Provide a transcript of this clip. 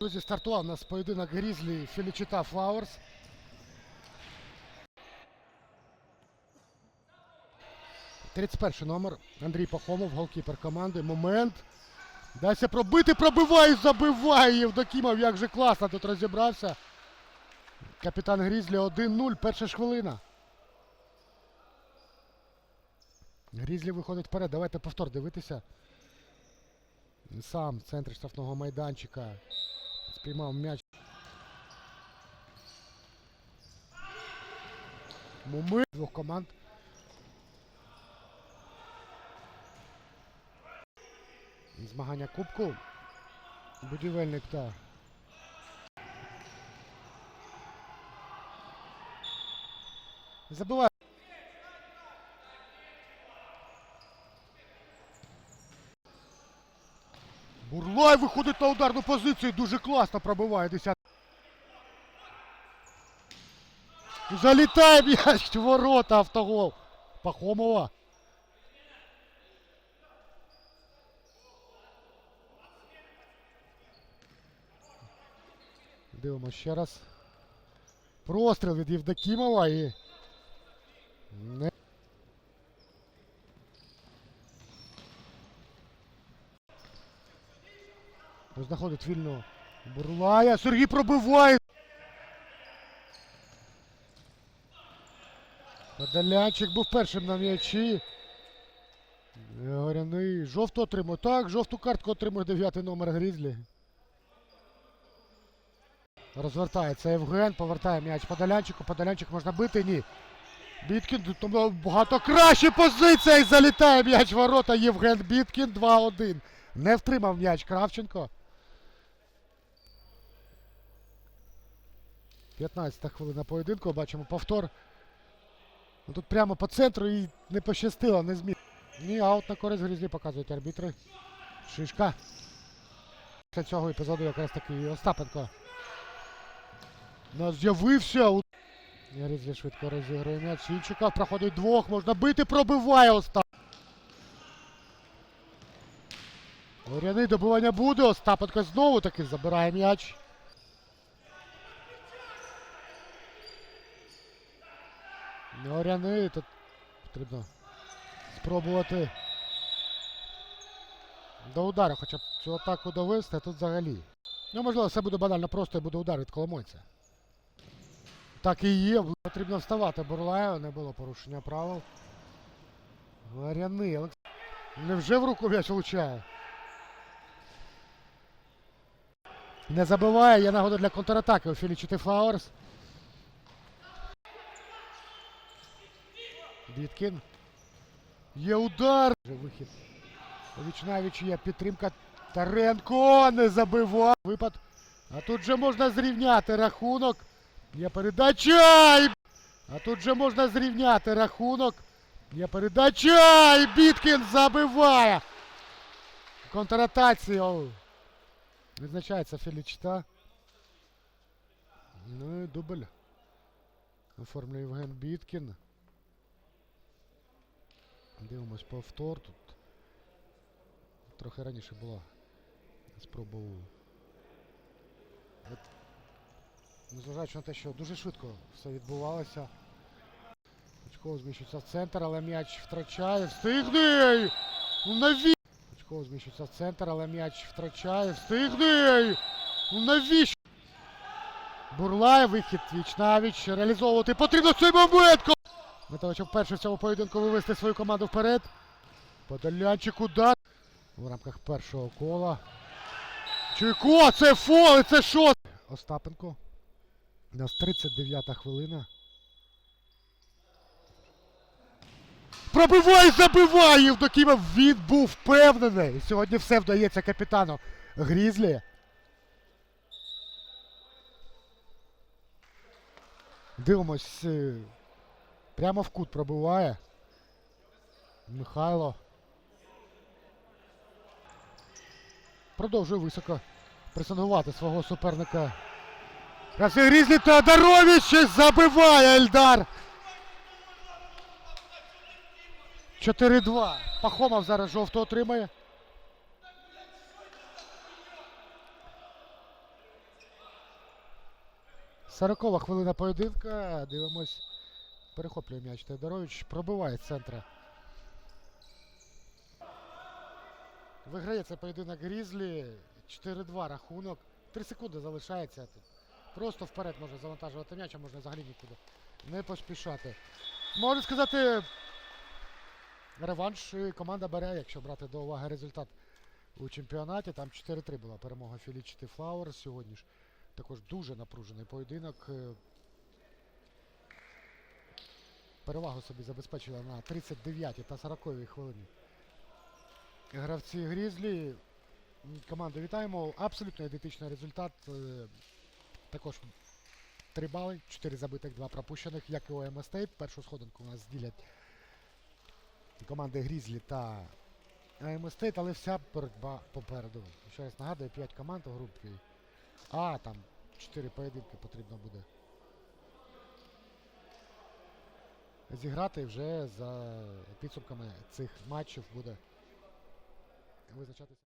Друзі, стартував у нас поєдинок Грізлі Філічита Флауерс. Тридцять перший номер. Андрій Пахомов, голкіпер команди. Момент. Дайся пробити, пробиває, забиває Євдокімов. Як же класно тут розібрався. Капітан Грізлі 1-0. Перша ж хвилина. Грізлі виходить вперед. Давайте повтор дивитися. Сам в центрі штрафного майданчика. Спіймав м'яч. Момент двох команд. Змагання кубку. Будівельник та. Забиває. Бурлай виходить на ударну позицію. Дуже класно пробиває 10. Залітає м'яч в ворота автогол. Пахомова. Дивимося ще раз. Простріл від Євдокімова і. Не. Знаходить вільно Бурлая. Сергій пробиває. Подолянчик був першим на м'ячі. Горяний. Жовту отримує. Так, жовту картку отримує дев'ятий номер Грізлі. Розвертається Євген, повертає м'яч Подолянчику. Подолянчик можна бити, ні. Біткін тут багато краще позиція і залітає м'яч ворота. Євген Біткін 2-1. Не втримав м'яч Кравченко. 15 хвилина поєдинку. Бачимо повтор. Ну, Тут прямо по центру і не пощастило, не зміг. Ні, аут на користь грізлі показують арбітри. Шишка. Після цього епізоду якраз таки Остапенко. Нас з'явився. у- Грізлі швидко розігрує м'яч. Інчука проходить двох, можна бити, пробиває Остап. Горяний добивання буде. Остапенко знову таки забирає м'яч. Горяний тут потрібно спробувати до удару, хоча б цю атаку довести, а тут взагалі. Ну, можливо, все буде банально просто і буде удар від Коломойця. Так і є. Потрібно вставати Бурлаєва, не було порушення правил. Горяний. Олекс... Невже в руку м'яч влучає? Не забиває, є нагода для контратаки у Філічити Флауерс. Біткін. Є удар. Вихід. Вічнавіч є підтримка. Таренко не забиває. Випад. А тут же можна зрівняти рахунок. Є передача. І... А тут же можна зрівняти рахунок. Є передача. І Біткін забиває. Контратація. О. Відзначається Філічта. Ну і дубль. Оформлює Євген Біткін. Дивимось повтор тут. Трохи раніше була спроба у. От, Незважаючи на те, що дуже швидко все відбувалося. Очково зміщується в центр, але м'яч втрачає. Встигне! Ну наві... Очково зміщується в центр, але м'яч втрачає. Встигне! Ну навіщо? Бурлає, вихід віч навіч. Реалізовувати потрібно цей момент! Для того, в цьому поєдинку вивести свою команду вперед. Подолянчик удар. В рамках першого кола. Чуйко, це фол, це що? Остапенко. У нас 39 хвилина. Пробивай, забивай! Євдокімов, він був впевнений. І Сьогодні все вдається капітану Грізлі. Дивимось. Прямо в кут пробиває. Михайло. Продовжує високо пресингувати свого суперника. Красивий Грізлі Теодорович забиває Ельдар. 4-2. Пахомов зараз жовто отримає. Сорокова хвилина поєдинка. Дивимось. Перехоплює м'яч Теодорович. Пробиває з центра. Виграє цей поєдинок Грізлі. 4-2 рахунок. 3 секунди залишається. Просто вперед можна завантажувати м'яч, а можна взагалі нікуди не поспішати. Можна сказати, реванш команда бере, якщо брати до уваги результат у чемпіонаті. Там 4-3 була перемога Філічити Флауер сьогодні ж. Також дуже напружений поєдинок. Перевагу собі забезпечили на 39 та 40 хвилині. Гравці Грізлі. Команду вітаємо. Абсолютно ідентичний результат. Е, Також 3 бали, 4 забитих, 2 пропущених, як і у МС Стейт. Першу сходинку у нас зділять команди Грізлі та АМ але вся боротьба попереду. Ще раз нагадую, 5 команд у групі. А, там 4 поєдинки потрібно буде. Зіграти вже за підсумками цих матчів буде визначатися.